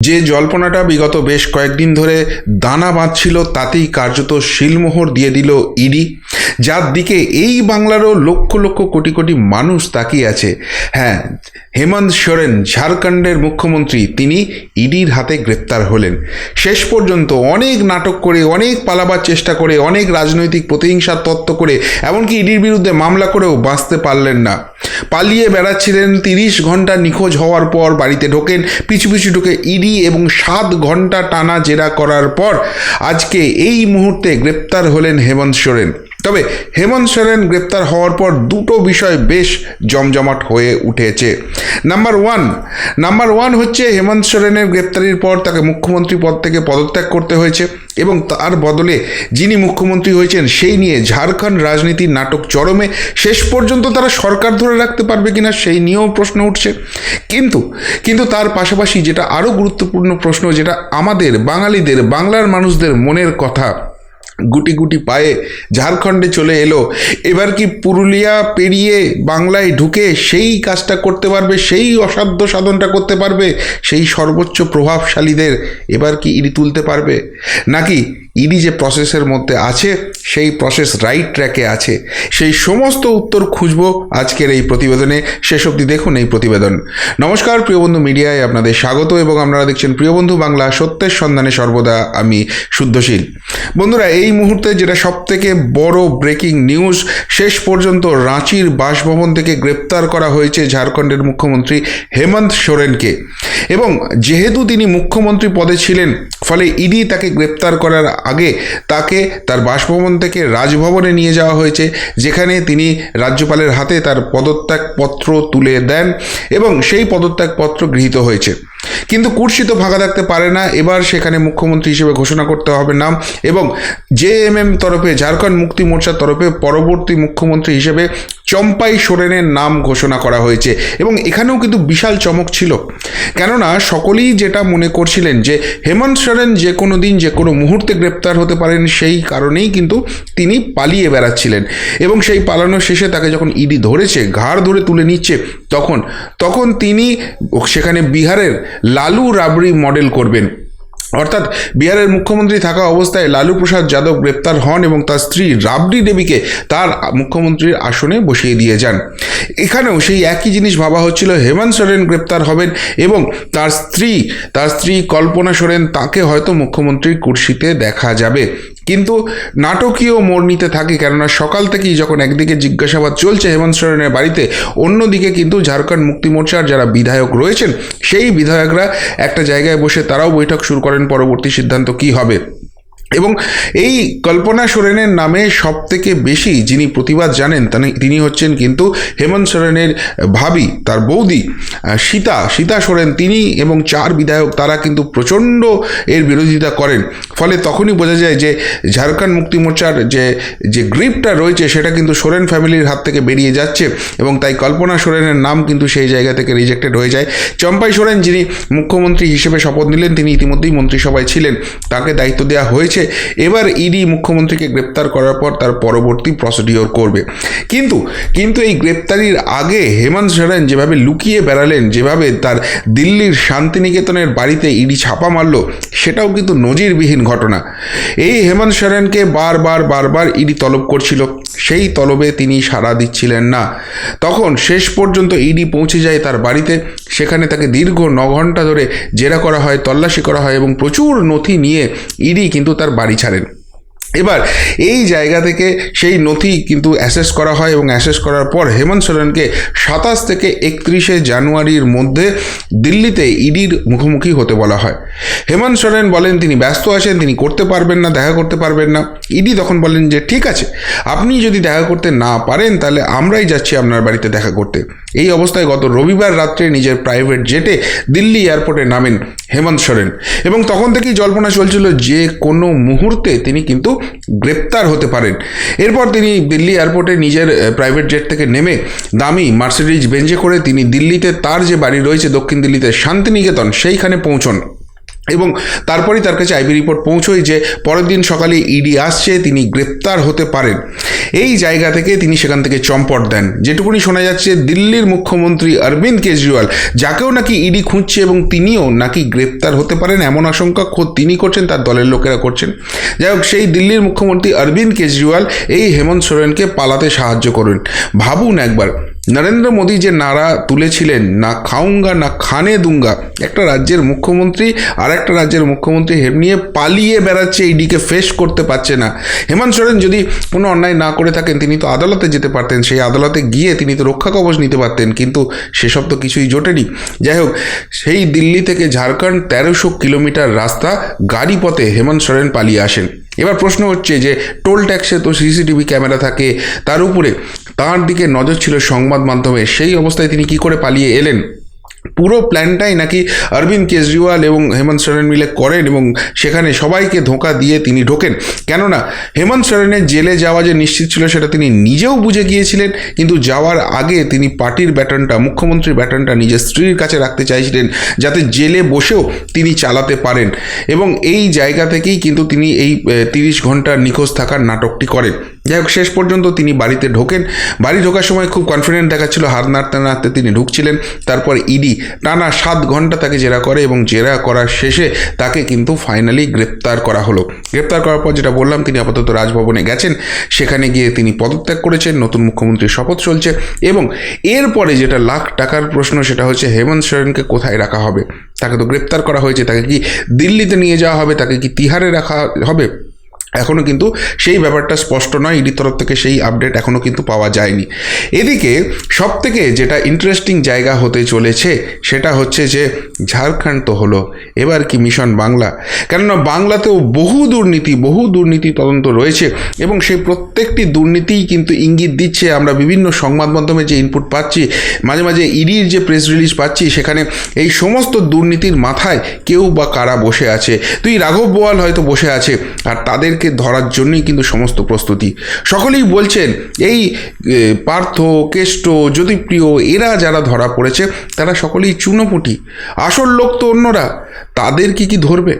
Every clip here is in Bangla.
যে জল্পনাটা বিগত বেশ কয়েকদিন ধরে দানা বাঁধছিল, তাতেই কার্যত শিলমোহর দিয়ে দিল ইডি, যার দিকে এই বাংলারও লক্ষ লক্ষ কোটি কোটি মানুষ তাকিয়ে আছে। হ্যাঁ হেমন্ত সোরেন, ঝাড়খণ্ডের মুখ্যমন্ত্রী, তিনি ইডির হাতে গ্রেপ্তার হলেন। শেষ পর্যন্ত অনেক নাটক করে, অনেক পালাবার চেষ্টা করে, অনেক রাজনৈতিক প্রতিহিংসার তত্ত্ব করে, এমনকি ইডির বিরুদ্ধে মামলা করেও বাঁচতে পারলেন না। পালিয়ে বেড়াচ্ছিলেন তিরিশ ঘণ্টা নিখোঁজ হওয়ার পর বাড়িতে ঢোকেন। পিছু পিছু ঢুকে ইডি এবং সাত ঘণ্টা টানা জেরা করার পর আজকে এই মুহূর্তে গ্রেপ্তার হলেন হেমন্ত সোরেন। তবে হেমন্ত সোরেন গ্রেপ্তার হওয়ার পর দুটো বিষয় বেশ জমজমাট হয়ে উঠেছে। নাম্বার ওয়ান নাম্বার ওয়ান হচ্ছে হেমন্ত সোরেনের গ্রেপ্তারির পর তাকে মুখ্যমন্ত্রী পদ থেকে পদত্যাগ করতে হয়েছে এবং তার বদলে যিনি মুখ্যমন্ত্রী হয়েছেন সেই নিয়ে ঝাড়খণ্ড রাজনীতির নাটক চরমে শেষ পর্যন্ত তারা সরকার ধরে রাখতে পারবে কিনা সেই নিয়েও প্রশ্ন উঠছে। কিন্তু কিন্তু তার পাশাপাশি যেটা আরও গুরুত্বপূর্ণ প্রশ্ন, যেটা আমাদের বাঙালিদের, বাংলার মানুষদের মনের কথা গুটি গুটি পায়ে ঝাড়খণ্ডে চলে এলো। এবার কি পুরুলিয়া পেরিয়ে বাংলায় ঢুকে সেই কাজটা করতে পারবে, সেই অসাধ্য সাধনটা করতে পারবে, সেই সর্বোচ্চ প্রভাবশালীদের এবার কি ইডি তুলতে পারবে? নাকি ইডি যে প্রসেসের মধ্যে আছে, সেই প্রসেস রাইট ট্র্যাকে আছে। সেই সমস্ত উত্তর খুঁজব আজকের এই প্রতিবেদনে। শেষ অবধি দেখুন এই প্রতিবেদন। নমস্কার প্রিয়বন্ধু মিডিয়ায় আপনাদের স্বাগত এবং আপনারা দেখছেন প্রিয়বন্ধু বাংলা সত্যের সন্ধানে সর্বদা আমি শুদ্ধশীল। বন্ধুরা, এই মুহূর্তে যেটা সব থেকে বড় ব্রেকিং নিউজ শেষ পর্যন্ত রাঁচির বাসভবন থেকে গ্রেপ্তার করা হয়েছে ঝাড়খণ্ডের মুখ্যমন্ত্রী হেমন্ত সোরেনকে। এবং যেহেতু তিনি মুখ্যমন্ত্রী পদে ছিলেন, ফলে ইডি তাকে গ্রেপ্তার করার আগে তাকে তার বাসভবন থেকে রাজভবনে নিয়ে যাওয়া হয়েছে, যেখানে তিনি রাজ্যপালের হাতে তার পদত্যাগপত্র তুলে দেন এবং সেই পদত্যাগপত্র গৃহীত হয়েছে। কিন্তু কুর্সি তো ফাঁকা থাকতে পারে না। এবার সেখানে মুখ্যমন্ত্রী হিসেবে ঘোষণা করতে হবে নাম এবং জেএমএম তরফে, ঝাড়খণ্ড মুক্তি মোর্চার তরফে পরবর্তী মুখ্যমন্ত্রী হিসেবে চম্পাই সোরেনের নাম ঘোষণা করা হয়েছে এবং এখানেও কিন্তু বিশাল চমক ছিল। কেননা সকলেই যেটা মনে করছিলেন যে হেমন্ত সোরেন যে কোনো দিন যে কোনো মুহূর্তে গ্রেপ্তার হতে পারেন সেই কারণেই কিন্তু তিনি পালিয়ে বেড়াচ্ছিলেন এবং সেই পালানোর শেষে তাকে যখন ইডি ধরেছে, ঘাড় ধরে তুলে নিচ্ছে, তখন তখন তিনি সেখানে বিহারের লালু রাবড়ি মডেল করবেন। অর্থাৎ বিহারের মুখ্যমন্ত্রী থাকা অবস্থায় লালু প্রসাদ যাদব গ্রেপ্তার হন এবং তার স্ত্রী রাবড়ি দেবীকে তার মুখ্যমন্ত্রীর আসনে বসিয়ে দিয়ে যান। এখানেও সেই একই জিনিস ভাবা হচ্ছিল। হেমন্ত সোরেন গ্রেপ্তার হবেন এবং তার স্ত্রী তার স্ত্রী কল্পনা সোরেন তাকে হয়তো মুখ্যমন্ত্রীর কুর্সিতে দেখা যাবে। কিন্তু নাটকীয় মোড় নিতে থাকে কেননা সকাল থেকেই যখন একদিকে জিজ্ঞাসাবাদ চলছে হেমন্ত সোরেনের বাড়িতে, অন্যদিকে কিন্তু ঝাড়খণ্ড মুক্তি মোর্চার যারা বিধায়ক রয়েছেন, সেই বিধায়করা একটা জায়গায় বসে তারাও বৈঠক শুরু করেন পরবর্তী সিদ্ধান্ত কী হবে। এবং এই কল্পনা সোরেনের নামে সব থেকে বেশি যিনি প্রতিবাদ জানেন, তিনি হচ্ছেন কিন্তু হেমন্ত সোরেনের ভাবি, তার বৌদি সীতা সীতা সোরেন তিনি এবং চার বিধায়ক তারা কিন্তু প্রচণ্ড এর বিরোধিতা করেন। ফলে তখনই বোঝা যায় যে ঝাড়খণ্ড মুক্তি মোর্চার যে যে গ্রিপটা রয়েছে সেটা কিন্তু সোরেন ফ্যামিলির হাত থেকে বেরিয়ে যাচ্ছে এবং তাই কল্পনা সোরেনের নাম কিন্তু সেই জায়গা থেকে রিজেক্টেড হয়ে যায়। চম্পাই সোরেন যিনি মুখ্যমন্ত্রী হিসেবে শপথ নিলেন, তিনি ইতিমধ্যেই মন্ত্রিসভায় ছিলেন। তাকে দায়িত্ব দেওয়া হয়েছে। হয়েছে। এবার ইডি মুখ্যমন্ত্রীকে গ্রেপ্তার করার পর তার পরবর্তী প্রসিডিওর করবে। কিন্তু কিন্তু এই গ্রেপ্তারির আগে হেমন্ত সোরেন যেভাবে লুকিয়ে বেড়ালেন, যেভাবে তার দিল্লির শান্তিনিকেতনের বাড়িতে ইডি ছাপা মারল, সেটাও কিন্তু নজিরবিহীন ঘটনা। এই হেমন্ত সোরেনকে বারবার বারবার ইডি তলব করছিল। সেই তলবে তিনি সাড়া দিচ্ছিলেন না। তখন শেষ পর্যন্ত ইডি পৌঁছে যায় তার বাড়িতে। সেখানে তাকে দীর্ঘ ন ঘণ্টা ধরে জেরা করা হয়, তল্লাশি করা হয় এবং প্রচুর নথি নিয়ে ইডি কিন্তু তার বাড়ি ছাড়েন। এবার এই জায়গা থেকে সেই নথি কিন্তু অ্যাসেস করা হয় এবং অ্যাসেস করার পর হেমন্ত সোরেনকে সাতাশ থেকে একত্রিশে জানুয়ারির মধ্যে দিল্লিতে ইডির মুখোমুখি হতে বলা হয়। হেমন্ত সোরেন বলেন, তিনি ব্যস্ত আছেন, তিনি করতে পারবেন না, দেখা করতে পারবেন না। ইডি তখন বলেন যে, ঠিক আছে, আপনি যদি দেখা করতে না পারেন, তাহলে আমরাই যাচ্ছি আপনার বাড়িতে দেখা করতে। এই অবস্থায় গত রবিবার রাত্রে নিজের প্রাইভেট জেটে দিল্লি এয়ারপোর্টে নামেন হেমন্ত সোরেন এবং তখন থেকেই জল্পনা চলছিল যে, কোনো মুহূর্তে তিনি কিন্তু গ্রেপ্তার হতে পারেন। এরপর তিনি দিল্লি এয়ারপোর্টে নিজের প্রাইভেট জেট থেকে নেমে দামি মার্সিডিজ বেঞ্জে করে তিনি দিল্লিতে তার যে বাড়ি রয়েছে দক্ষিণ দিল্লিতে শান্তিনিকেতন, সেইখানে পৌঁছন। এবং তারপরেই তার কাছে আইবি রিপোর্ট পৌঁছয় যে পরের দিন সকালে ইডি আসছে, তিনি গ্রেপ্তার হতে পারেন। এই জায়গা থেকে তিনি সেখান থেকে চম্পট দেন। যেটুকুনি শোনা যাচ্ছে, দিল্লির মুখ্যমন্ত্রী অরবিন্দ কেজরিওয়াল, যাকেও নাকি ইডি খুঁজছে এবং তিনিও নাকি গ্রেপ্তার হতে পারেন, এমন আশঙ্কা খোদ তিনি করছেন, তার দলের লোকেরা করছেন। যাই হোক, সেই দিল্লির মুখ্যমন্ত্রী অরবিন্দ কেজরিওয়াল এই হেমন্ত সোরেনকে পালাতে সাহায্য করুন। ভাবুন একবার নরেন্দ্র মোদী যে নারা তুলেছিলেন, না খাউঙ্গা, না খানে দুঙ্গা, একটা রাজ্যের মুখ্যমন্ত্রী আর একটা রাজ্যের মুখ্যমন্ত্রী হেম নিয়ে পালিয়ে বেড়াচ্ছে ইডিকে ফেস করতে পারছে না। হেমন্ত সোরেন যদি কোনো অন্যায় না করে থাকেন, তিনি তো আদালতে যেতে পারতেন, সেই আদালতে গিয়ে তিনি তো রক্ষা কবচ নিতে পারতেন, কিন্তু সেসব তো কিছুই জোটেনি। যাই হোক, সেই দিল্লি থেকে ঝাড়খণ্ড তেরোশো কিলোমিটার রাস্তা গাড়ি পথে হেমন্ত সোরেন পালিয়ে আসেন। এবার প্রশ্ন হচ্ছে যে, টোল ট্যাক্সে তো সিসিটিভি ক্যামেরা থাকে, তার উপরে তার দিকে নজর ছিল সংবাদ মাধ্যমে। সেই অবস্থায় তিনি কি করে পালিয়ে এলেন? পুরো প্ল্যানটাই নাকি অরবিন্দ কেজরিওয়াল এবং হেমন্ত সোরেন মিলে করেন এবং সেখানে সবাইকে ধোঁকা দিয়ে তিনি ঢোকেন। কেননা, হেমন্ত সোরেনের জেলে যাওয়া যে নিশ্চিত ছিল সেটা তিনি নিজেও বুঝে গিয়েছিলেন, কিন্তু যাওয়ার আগে তিনি পার্টির ব্যাটনটা, মুখ্যমন্ত্রীর ব্যাটনটা নিজের স্ত্রীর কাছে রাখতে চাইছিলেন যাতে জেলে বসেও তিনি চালাতে পারেন। এবং এই জায়গা থেকেই কিন্তু তিনি এই তিরিশ ঘণ্টার নিখোঁজ থাকার নাটকটি করেন। যাই হোক, শেষ পর্যন্ত তিনি বাড়িতে ঢোকেন। বাড়ি ঢোকার সময় খুব কনফিডেন্ট দেখাচ্ছিল, হাত নাড়তে নাড়তে তিনি ঢুকছিলেন। তারপর ইডি টানা সাত ঘণ্টা তাকে জেরা করে এবং জেরা করার শেষে তাকে কিন্তু ফাইনালি গ্রেপ্তার করা হলো। গ্রেপ্তার করার পর যেটা বললাম, তিনি আপাতত রাজভবনে গেছেন। সেখানে গিয়ে তিনি পদত্যাগ করেছেন, নতুন মুখ্যমন্ত্রীর শপথ চলছে এবং এরপরে যেটা লাখ টাকার প্রশ্ন, সেটা হচ্ছে হেমন্ত সোরেনকে কোথায় রাখা হবে? তাকে তো গ্রেপ্তার করা হয়েছে, তাকে কি দিল্লিতে নিয়ে যাওয়া হবে, তাকে কি তিহারে রাখা হবে? এখনও কিন্তু সেই ব্যাপারটা স্পষ্ট নয়, ইডির তরফ থেকে সেই আপডেট এখনও কিন্তু পাওয়া যায়নি। এদিকে সব থেকে যেটা ইন্টারেস্টিং জায়গা হতে চলেছে, সেটা হচ্ছে যে ঝাড়খণ্ড তো হলো, এবার কি মিশন বাংলা? কেননা বাংলাতেও বহু দুর্নীতি বহু দুর্নীতি তদন্ত রয়েছে এবং সেই প্রত্যেকটি দুর্নীতিই কিন্তু ইঙ্গিত দিচ্ছে। আমরা বিভিন্ন সংবাদ মাধ্যমে যে ইনপুট পাচ্ছি, মাঝে মাঝে ইডির যে প্রেস রিলিজ পাচ্ছি, সেখানে এই সমস্ত দুর্নীতির মাথায় কেউ বা কারা বসে আছে? তুই রাঘব বোয়াল হয়তো বসে আছে, আর তাদের তাদেরকে ধরার জন্যই কিন্তু সমস্ত প্রস্তুতি। সকলেই বলছেন, এই পার্থ, কেষ্ট জ্যোতিপ্রিয় এরা যারা ধরা পড়েছে, তারা সকলেই চুনোপুটি। আসল লোক তো অন্যরা। তাদের কি কি ধরবে?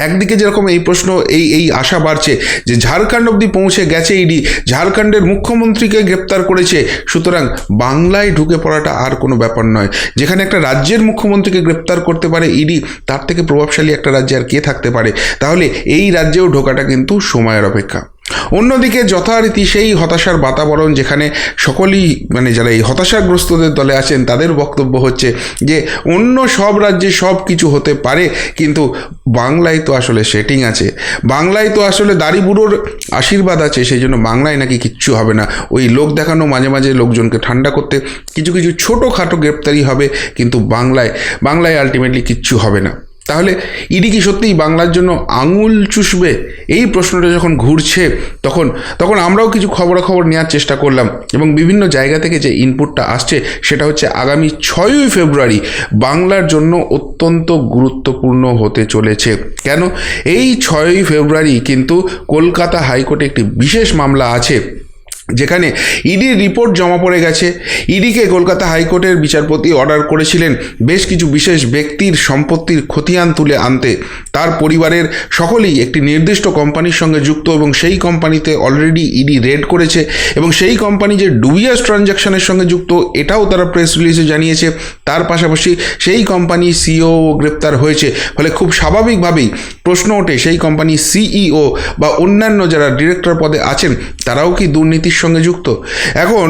একদিকে যেরকম এই প্রশ্ন, এই এই আশা বাড়ছে যে ঝাড়খণ্ড অবধি পৌঁছে গেছে ইডি, ঝাড়খণ্ডের মুখ্যমন্ত্রীকে গ্রেপ্তার করেছে। সুতরাং বাংলায় ঢুকে পড়াটা আর কোনো ব্যাপার নয়। যেখানে একটা রাজ্যের মুখ্যমন্ত্রীকে গ্রেপ্তার করতে পারে ইডি, তার থেকে প্রভাবশালী একটা রাজ্যে আর কে থাকতে পারে? তাহলে এই রাজ্যেও ঢোকাটা কিন্তু সময়ের অপেক্ষা। অন্যদিকে যথারীতি সেই হতাশার বাতাবরণ যেখানে সকলেই মানে যারা এই হতাশাগ্রস্তদের দলে আছেন, তাদের বক্তব্য হচ্ছে যে, অন্য সব রাজ্যে সব কিছু হতে পারে, কিন্তু বাংলায় তো আসলে সেটিং আছে। বাংলায় তো আসলে দাড়ি বুড়োর আশীর্বাদ আছে, সেই জন্য বাংলায় নাকি কিচ্ছু হবে না। ওই লোক দেখানো মাঝে মাঝে লোকজনকে ঠান্ডা করতে কিছু কিছু ছোটোখাটো গ্রেপ্তারি হবে, কিন্তু বাংলায় বাংলায় আলটিমেটলি কিচ্ছু হবে না। তাহলে ইডি কি সত্যিই বাংলার জন্য আঙুল চুষবে? এই প্রশ্নটা যখন ঘুরছে, তখন তখন আমরাও কিছু খবরাখবর নেওয়ার চেষ্টা করলাম এবং বিভিন্ন জায়গা থেকে যে ইনপুটটা আসছে, সেটা হচ্ছে আগামী ছয়ই ফেব্রুয়ারি বাংলার জন্য অত্যন্ত গুরুত্বপূর্ণ হতে চলেছে। কেন? এই ছয়ই ফেব্রুয়ারি কিন্তু কলকাতা হাইকোর্টে একটি বিশেষ মামলা আছে। যেখানে ইডির রিপোর্ট জমা পড়ে গেছে। ইডিকে কলকাতা হাইকোর্টের বিচারপতি অর্ডার করেছিলেন। বেশ কিছু বিশেষ ব্যক্তির সম্পত্তির খতিয়ান তুলে আনতে। তার পরিবারের সকলেই একটি নির্দিষ্ট কোম্পানির সঙ্গে যুক্ত এবং সেই কোম্পানিতে অলরেডি ইডি রেড করেছে এবং সেই কোম্পানি যে ডুবিয়াস ট্রানজ্যাকশনের সঙ্গে যুক্ত, এটাও তারা প্রেস রিলিজে জানিয়েছে। তার পাশাপাশি সেই কোম্পানি সিও গ্রেপ্তার হয়েছে। ফলে খুব স্বাভাবিকভাবেই প্রশ্ন ওঠে, সেই কোম্পানি সিইও বা অন্যান্য যারা ডিরেক্টর পদে আছেন, তারাও কি দুর্নীতির সঙ্গে যুক্ত। এখন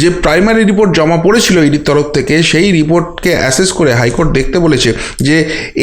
যে প্রাইমারি রিপোর্ট জমা পড়েছিল ইডির তরফ থেকে, সেই রিপোর্টকে অ্যাসেস করে হাইকোর্ট দেখতে বলেছে যে,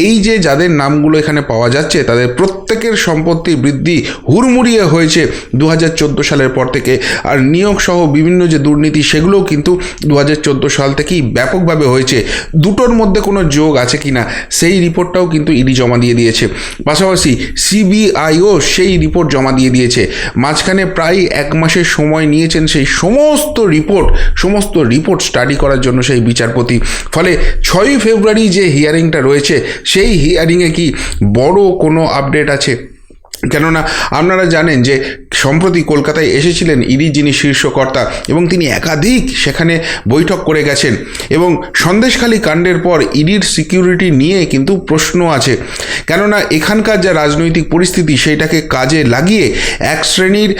এই যে যাদের নামগুলো এখানে পাওয়া যাচ্ছে, তাদের প্রত্যেকের সম্পত্তি বৃদ্ধি হুড়মুড়িয়ে হয়েছে দু হাজার চোদ্দ সালের পর থেকে। আর নিয়োগ সহ বিভিন্ন যে দুর্নীতি, সেগুলোও কিন্তু দু হাজার চোদ্দ সাল থেকেই ব্যাপকভাবে হয়েছে। দুটোর মধ্যে কোনো যোগ আছে কি না সেই রিপোর্টটাও কিন্তু ইডি জমা দিয়ে দিয়েছে। পাশাপাশি সিবিআইও সেই রিপোর্ট জমা দিয়ে দিয়েছে। মাঝখানে প্রায় এক মাসের সময় নিয়েছেন সেই সমস্ত রিপোর্ট সমস্ত রিপোর্ট স্টাডি করার জন্য সেই বিচারপতি। ফলে ছয়ই ফেব্রুয়ারি যে হিয়ারিংটা রয়েছে, সেই হিয়ারিংয়ে কি বড় কোনো আপডেট আছে? কেননা আপনারা জানেন যে সম্প্রতি কলকাতায় এসেছিলেন ইডি যিনি শীর্ষকর্তা এবং তিনি একাধিক সেখানে বৈঠক করে গেছেন এবং সন্দেশখালী কাণ্ডের পর ইডির সিকিউরিটি নিয়ে কিন্তু প্রশ্ন আছে। কেননা এখানকার যা রাজনৈতিক পরিস্থিতি সেইটাকে কাজে লাগিয়ে এক শ্রেণির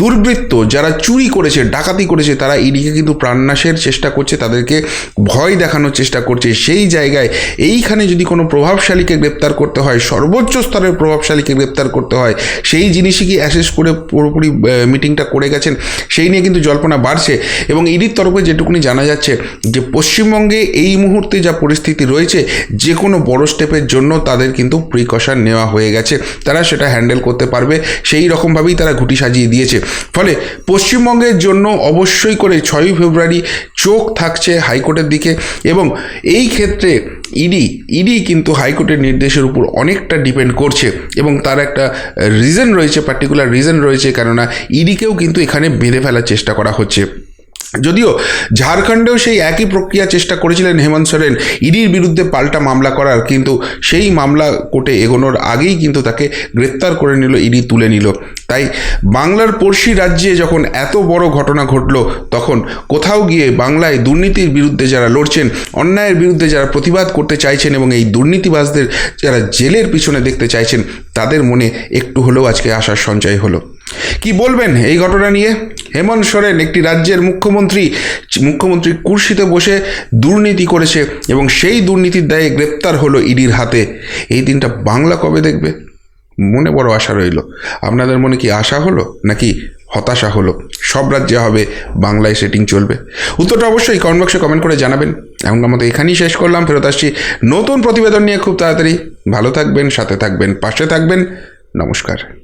দুর্বৃত্ত যারা চুরি করেছে, ডাকাতি করেছে, তারা ইডিকে কিন্তু প্রাণনাশের চেষ্টা করছে, তাদেরকে ভয় দেখানোর চেষ্টা করছে। সেই জায়গায় এইখানে যদি কোনো প্রভাবশালীকে গ্রেপ্তার করতে হয়, সর্বোচ্চ স্তরের প্রভাবশালীকে গ্রেপ্তার করতে হয়। সেই জিনিসই কি অ্যাসেস করে পুরোপুরি মিটিংটা করে গেছেন? সেই নিয়ে কিন্তু জল্পনা বাড়ছে। এবং ইডির তরফে যেটুকুনি জানা যাচ্ছে, যে পশ্চিমবঙ্গে এই মুহূর্তে যা পরিস্থিতি রয়েছে, যে কোনো বড় স্টেপের জন্য তাদের কিন্তু প্রিকশন নেওয়া হয়ে গেছে। তারা সেটা হ্যান্ডেল করতে পারবে। সেই রকমভাবেই তারা ঘুটি সাজিয়ে দিয়েছে। ফলে পশ্চিমবঙ্গের জন্য অবশ্যই করে ছয়ই ফেব্রুয়ারি চোখ থাকছে হাইকোর্টের দিকে। এবং এই ক্ষেত্রে ইডি ইডি কিন্তু হাইকোর্টের নির্দেশের উপর অনেকটা ডিপেন্ড করছে এবং তার একটা রিজন রয়েছে পার্টিকুলার রিজন রয়েছে, কেননা ইডিকেও কিন্তু এখানে বেঁধে ফেলার চেষ্টা করা হচ্ছে। যদিও ঝাড়খণ্ডেও সেই একই প্রক্রিয়া চেষ্টা করেছিলেন হেমন্ত সোরেন, ইডির বিরুদ্ধে পাল্টা মামলা করার, কিন্তু সেই মামলা কোর্টে এগোনোর আগেই কিন্তু তাকে গ্রেপ্তার করে নিল, ইডি তুলে নিল। তাই বাংলার পড়শি রাজ্যে যখন এত বড় ঘটনা ঘটল, তখন কোথাও গিয়ে বাংলায় দুর্নীতির বিরুদ্ধে যারা লড়ছেন, অন্যায়ের বিরুদ্ধে যারা প্রতিবাদ করতে চাইছেন এবং এই দুর্নীতিবাজদের যারা জেলের পিছনে দেখতে চাইছেন, তাদের মনে একটু হলেও আজকে আশার সঞ্চয় হলো। কি বলবেন এই ঘটনা নিয়ে? হেমন্ত সোরেন একটি রাজ্যের মুখ্যমন্ত্রী মুখ্যমন্ত্রী কুর্সিতে বসে দুর্নীতি করেছে এবং সেই দুর্নীতির দায়ে গ্রেপ্তার হলো ইডির হাতে। এই দিনটা বাংলা কবে দেখবে? মনে বড় আশা রইল। আপনাদের মনে কি আশা হলো নাকি হতাশা হলো? সব রাজ্যে হবে, বাংলায় সেটিং চলবে। উত্তরটা অবশ্যই কমেন্ট বক্সে কমেন্ট করে জানাবেন। এমনকার মতো এখানেই শেষ করলাম। ফেরত আসছি নতুন প্রতিবেদন নিয়ে খুব তাড়াতাড়ি। ভালো থাকবেন, সাথে থাকবেন, পাশে থাকবেন। নমস্কার।